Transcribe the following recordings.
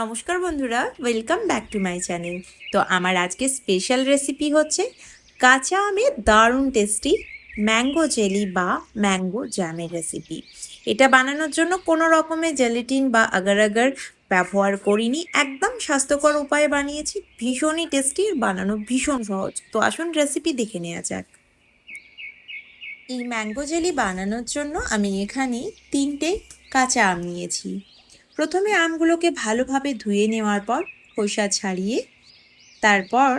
নমস্কার বন্ধুরা welcome back to my channel তো আমার আজকে স্পেশাল রেসিপি হচ্ছে কাঁচা আমের দারুণ টেস্টি ম্যাঙ্গো জেলি বা ম্যাঙ্গো জ্যামের রেসিপি এটা বানানোর জন্য কোনো রকমের জেলেটিন বা আগার আগার ব্যবহার করিনি, একদম স্বাস্থ্যকর উপায়ে বানিয়েছি, ভীষণই টেস্টি বানানো ভীষণ সহজ। তো আসুন রেসিপি দেখে নেওয়া যাক। এই ম্যাঙ্গো জেলি বানানোর জন্য আমি এখানে তিনটে কাঁচা আম নিয়েছি। প্রথমে আমগুলোকে ভালোভাবে ধুয়ে নেওয়ার পর খোসা ছাড়িয়ে তারপর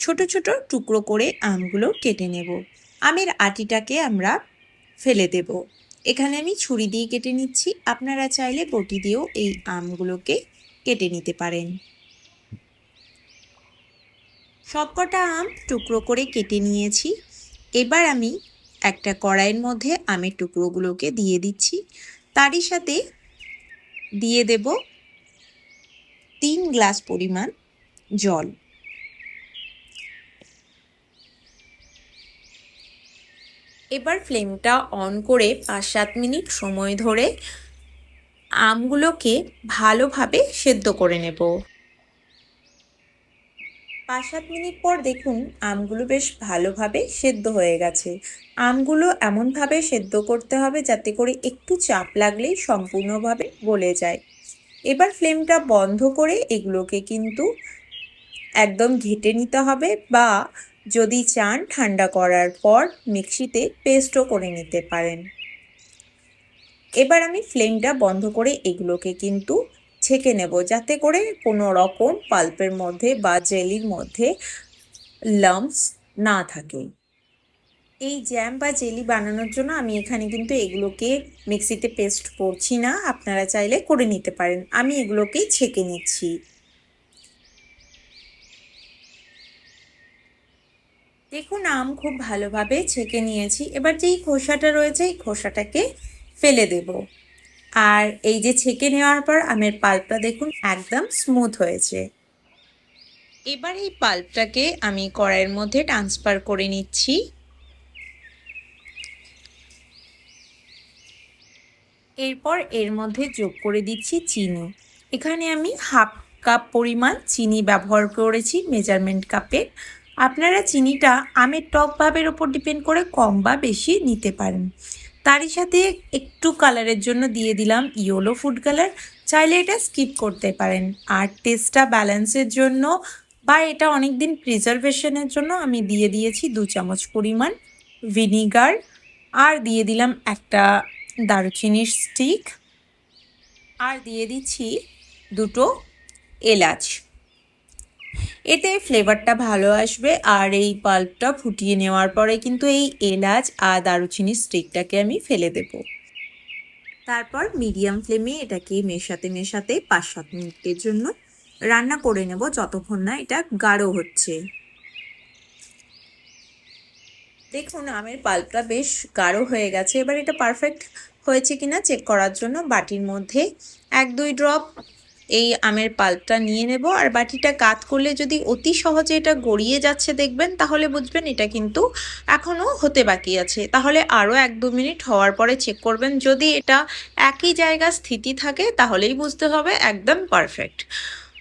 ছোট ছোট টুকরো করে আমগুলো কেটে নেব। আমের আটিটাকে আমরা ফেলে দেব। এখানে আমি ছুরি দিয়ে কেটে নিচ্ছি। আপনারা চাইলে বটি দিয়েও এই আমগুলোকে কেটে নিতে পারেন। সবকটা আম টুকরো করে কেটে নিয়েছি। এবার আমি একটা কড়াইয়ের মধ্যে আমের টুকরোগুলোকে দিয়ে দিচ্ছি। তারই সাথে দিয়ে দেব তিন গ্লাস পরিমাণ জল। এবার ফ্লেমটা অন করে পাঁচ সাত মিনিট সময় ধরে আমগুলোকে ভালোভাবে সেদ্ধ করে নেব। পাঁচ সাত মিনিট পর দেখুন আমগুলো বেশ ভালোভাবে সেদ্ধ হয়ে গেছে। আমগুলো এমনভাবে সেদ্ধ করতে হবে যাতে করে একটু চাপ লাগলেই সম্পূর্ণভাবে গলে যায়। এবার ফ্লেমটা বন্ধ করে এগুলোকে কিন্তু একদম ঘেটে নিতে হবে বা যদি চান ঠান্ডা করার পর মিক্সিতে পেস্টও করে নিতে পারেন। এবার আমি ফ্লেমটা বন্ধ করে এগুলোকে কিন্তু ছেঁকে নেব। যাতে করে কোনো রকম পাল্পের মধ্যে বা জেলির মধ্যে লাম্পস না থাকে। এই জ্যাম বা জেলি বানানোর জন্য আমি এখানে কিন্তু এগুলোকে মিক্সিতে পেস্ট করছি না। আপনারা চাইলে করে নিতে পারেন। আমি এগুলোকেই ছেঁকে নিচ্ছি। দেখুন, আম খুব ভালোভাবে ছেঁকে নিয়েছি। এবার যেই খোসাটা রয়েছে, এই খোসাটাকে ফেলে দেব। আর এই যে ছেঁকে নেওয়ার পর আমের পাল্পটা দেখুন একদম স্মুথ হয়েছে। এবার এই পাল্পটাকে আমি কড়াইয়ের মধ্যে ট্রান্সফার করে নিচ্ছি। এরপর এর মধ্যে যোগ করে দিচ্ছি চিনি। এখানে আমি হাফ কাপ পরিমাণ চিনি ব্যবহার করেছি মেজারমেন্ট কাপের আপনারা চিনিটা আমের টক ভাবের ওপর ডিপেন্ড করে কম বা বেশি নিতে পারেন। তারই সাথে একটু কালারের জন্য দিয়ে দিলাম ইয়োলো ফুড কালার। চাইলে এটা স্কিপ করতে পারেন। আর টেস্টটা ব্যালেন্সের জন্য বা এটা অনেক দিন প্রিজারভেশনের জন্য আমি দিয়ে দিয়েছি দু চামচ পরিমাণ ভিনিগার। আর দিয়ে দিলাম একটা দারুচিনির স্টিক। আর দিয়ে দিচ্ছি দুটো এলাচ। এতে ফ্লেভারটা ভালো আসবে আর এই পাল্পটা ফুটিয়ে নেওয়ার পরে কিন্তু এই এলাচ আর দারুচিনির স্টিকটাকে আমি ফেলে দেব। তারপর মিডিয়াম ফ্লেমে এটাকে মেশাতে মেশাতে পাঁচ সাত মিনিটের জন্য রান্না করে নেব যতক্ষণ না এটা গাঢ় হচ্ছে। দেখুন, আমের পাল্পটা বেশ গাঢ় হয়ে গেছে। এবার এটা পারফেক্ট হয়েছে কিনা চেক করার জন্য বাটির মধ্যে এক দুই ড্রপ এই আমের পাল্পটা নিয়ে নেব আর বাটিটা কাত করলে যদি অতি সহজে এটা গড়িয়ে যাচ্ছে দেখবেন, তাহলে বুঝবেন এটা কিন্তু এখনও হতে বাকি আছে। তাহলে আরও এক দু মিনিট হওয়ার পরে চেক করবেন। যদি এটা একই জায়গা স্থিতি থাকে, তাহলেই বুঝতে হবে একদম পারফেক্ট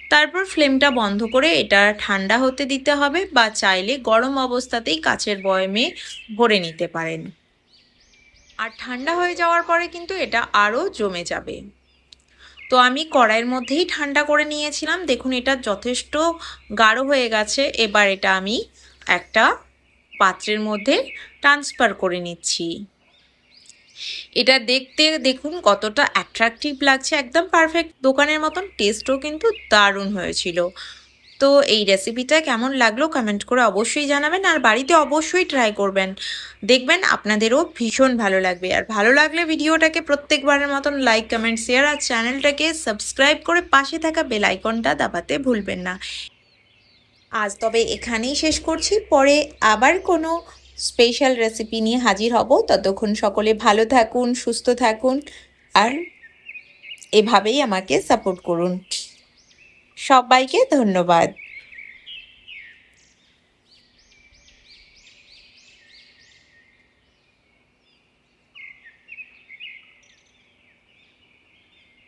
তারপর ফ্লেমটা বন্ধ করে এটা ঠান্ডা হতে দিতে হবে বা চাইলে গরম অবস্থাতেই কাচের বয়মে ভরে নিতে পারেন। আর ঠান্ডা হয়ে যাওয়ার পরে কিন্তু এটা আরও জমে যাবে। তো আমি কড়াইয়ের মধ্যেই ঠান্ডা করে নিয়েছিলাম। দেখুন, এটা যথেষ্ট গাঢ় হয়ে গেছে। এবার এটা আমি একটা পাত্রের মধ্যে ট্রান্সফার করে নিচ্ছি। এটা দেখতে, দেখুন, কতটা অ্যাট্রাকটিভ লাগছে। একদম পারফেক্ট দোকানের মতন টেস্টও কিন্তু দারুণ হয়েছিল। তো এই রেসিপিটা কেমন লাগল কমেন্ট করে অবশ্যই জানাবেন আর বাড়িতে অবশ্যই ট্রাই করবেন। দেখবেন আপনাদেরও ভীষণ ভালো লাগবে। আর ভালো লাগলে ভিডিওটাকে প্রত্যেকবারের মতন লাইক কমেন্ট শেয়ার আর চ্যানেলটাকে সাবস্ক্রাইব করে পাশে থাকা বেল আইকনটা দাবাতে ভুলবেন না। আজ তবে এখানেই শেষ করছি। পরে আবার কোনো স্পেশাল রেসিপি নিয়ে হাজির হব। ততক্ষণ সকলে ভালো থাকুন, সুস্থ থাকুন আর এভাবেই আমাকে সাপোর্ট করুন। সবাইকে ধন্যবাদ।